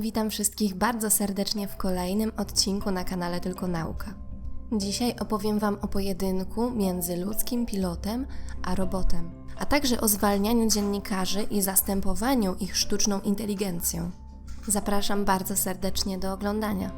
Witam wszystkich bardzo serdecznie w kolejnym odcinku na kanale Tylko Nauka. Dzisiaj opowiem Wam o pojedynku między ludzkim pilotem a robotem, a także o zwalnianiu dziennikarzy i zastępowaniu ich sztuczną inteligencją. Zapraszam bardzo serdecznie do oglądania.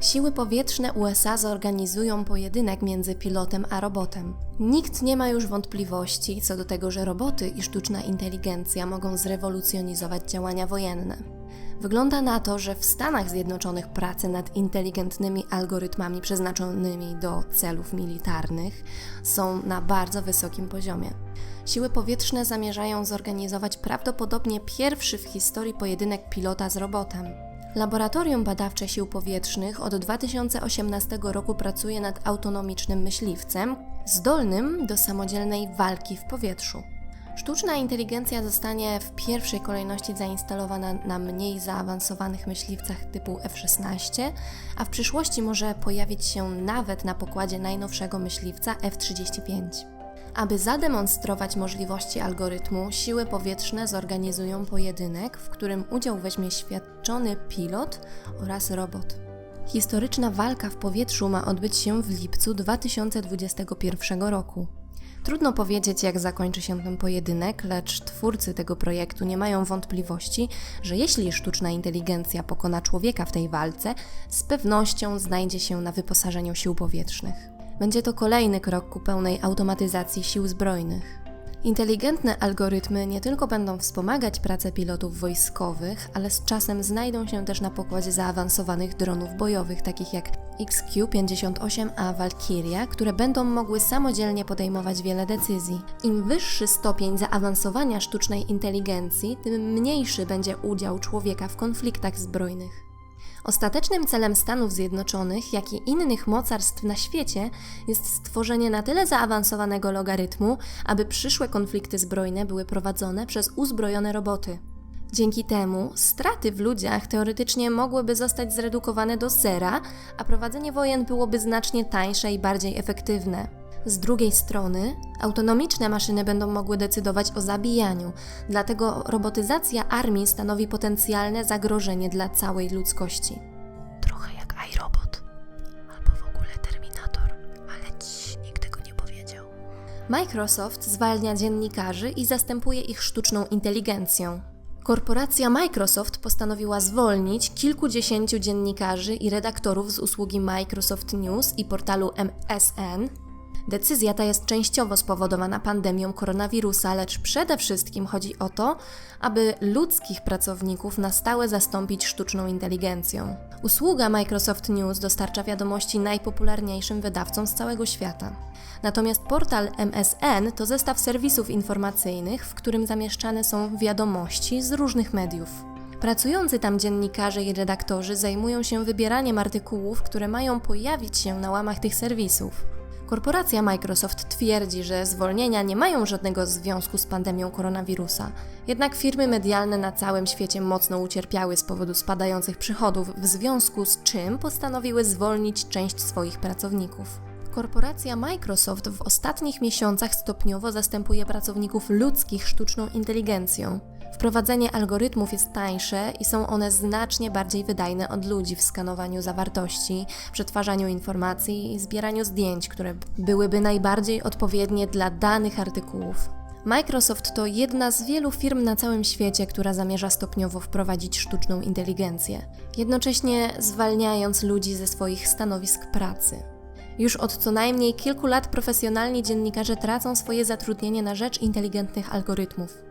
Siły powietrzne USA zorganizują pojedynek między pilotem a robotem. Nikt nie ma już wątpliwości co do tego, że roboty i sztuczna inteligencja mogą zrewolucjonizować działania wojenne. Wygląda na to, że w Stanach Zjednoczonych prace nad inteligentnymi algorytmami przeznaczonymi do celów militarnych są na bardzo wysokim poziomie. Siły powietrzne zamierzają zorganizować prawdopodobnie pierwszy w historii pojedynek pilota z robotem. Laboratorium Badawcze Sił Powietrznych od 2018 roku pracuje nad autonomicznym myśliwcem, zdolnym do samodzielnej walki w powietrzu. Sztuczna inteligencja zostanie w pierwszej kolejności zainstalowana na mniej zaawansowanych myśliwcach typu F-16, a w przyszłości może pojawić się nawet na pokładzie najnowszego myśliwca F-35. Aby zademonstrować możliwości algorytmu, siły powietrzne zorganizują pojedynek, w którym udział weźmie świadczony pilot oraz robot. Historyczna walka w powietrzu ma odbyć się w lipcu 2021 roku. Trudno powiedzieć, jak zakończy się ten pojedynek, lecz twórcy tego projektu nie mają wątpliwości, że jeśli sztuczna inteligencja pokona człowieka w tej walce, z pewnością znajdzie się na wyposażeniu sił powietrznych. Będzie to kolejny krok ku pełnej automatyzacji sił zbrojnych. Inteligentne algorytmy nie tylko będą wspomagać pracę pilotów wojskowych, ale z czasem znajdą się też na pokładzie zaawansowanych dronów bojowych, takich jak XQ-58A Valkyria, które będą mogły samodzielnie podejmować wiele decyzji. Im wyższy stopień zaawansowania sztucznej inteligencji, tym mniejszy będzie udział człowieka w konfliktach zbrojnych. Ostatecznym celem Stanów Zjednoczonych, jak i innych mocarstw na świecie, jest stworzenie na tyle zaawansowanego logarytmu, aby przyszłe konflikty zbrojne były prowadzone przez uzbrojone roboty. Dzięki temu straty w ludziach teoretycznie mogłyby zostać zredukowane do zera, a prowadzenie wojen byłoby znacznie tańsze i bardziej efektywne. Z drugiej strony, autonomiczne maszyny będą mogły decydować o zabijaniu, dlatego robotyzacja armii stanowi potencjalne zagrożenie dla całej ludzkości. Trochę jak iRobot. Albo w ogóle Terminator. Ale ci nikt tego nie powiedział. Microsoft zwalnia dziennikarzy i zastępuje ich sztuczną inteligencją. Korporacja Microsoft postanowiła zwolnić kilkudziesięciu dziennikarzy i redaktorów z usługi Microsoft News i portalu MSN. Decyzja ta jest częściowo spowodowana pandemią koronawirusa, lecz przede wszystkim chodzi o to, aby ludzkich pracowników na stałe zastąpić sztuczną inteligencją. Usługa Microsoft News dostarcza wiadomości najpopularniejszym wydawcom z całego świata. Natomiast portal MSN to zestaw serwisów informacyjnych, w którym zamieszczane są wiadomości z różnych mediów. Pracujący tam dziennikarze i redaktorzy zajmują się wybieraniem artykułów, które mają pojawić się na łamach tych serwisów. Korporacja Microsoft twierdzi, że zwolnienia nie mają żadnego związku z pandemią koronawirusa. Jednak firmy medialne na całym świecie mocno ucierpiały z powodu spadających przychodów, w związku z czym postanowiły zwolnić część swoich pracowników. Korporacja Microsoft w ostatnich miesiącach stopniowo zastępuje pracowników ludzkich sztuczną inteligencją. Wprowadzenie algorytmów jest tańsze i są one znacznie bardziej wydajne od ludzi w skanowaniu zawartości, przetwarzaniu informacji i zbieraniu zdjęć, które byłyby najbardziej odpowiednie dla danych artykułów. Microsoft to jedna z wielu firm na całym świecie, która zamierza stopniowo wprowadzić sztuczną inteligencję, jednocześnie zwalniając ludzi ze swoich stanowisk pracy. Już od co najmniej kilku lat profesjonalni dziennikarze tracą swoje zatrudnienie na rzecz inteligentnych algorytmów.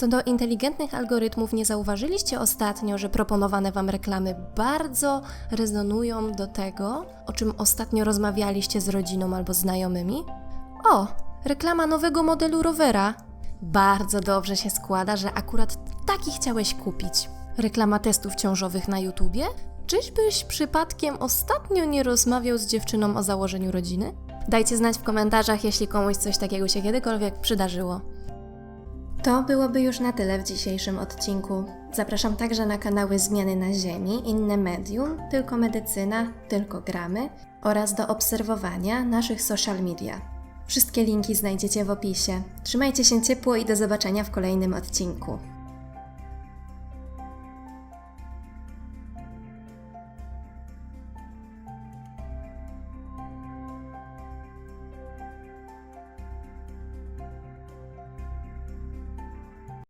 Co do inteligentnych algorytmów, nie zauważyliście ostatnio, że proponowane Wam reklamy bardzo rezonują do tego, o czym ostatnio rozmawialiście z rodziną albo znajomymi? O, reklama nowego modelu rowera. Bardzo dobrze się składa, że akurat taki chciałeś kupić. Reklama testów ciążowych na YouTubie? Czyżbyś przypadkiem ostatnio nie rozmawiał z dziewczyną o założeniu rodziny? Dajcie znać w komentarzach, jeśli komuś coś takiego się kiedykolwiek przydarzyło. To byłoby już na tyle w dzisiejszym odcinku. Zapraszam także na kanały Zmiany na Ziemi, Inne Medium, Tylko Medycyna, Tylko Gramy oraz do obserwowania naszych social media. Wszystkie linki znajdziecie w opisie. Trzymajcie się ciepło i do zobaczenia w kolejnym odcinku.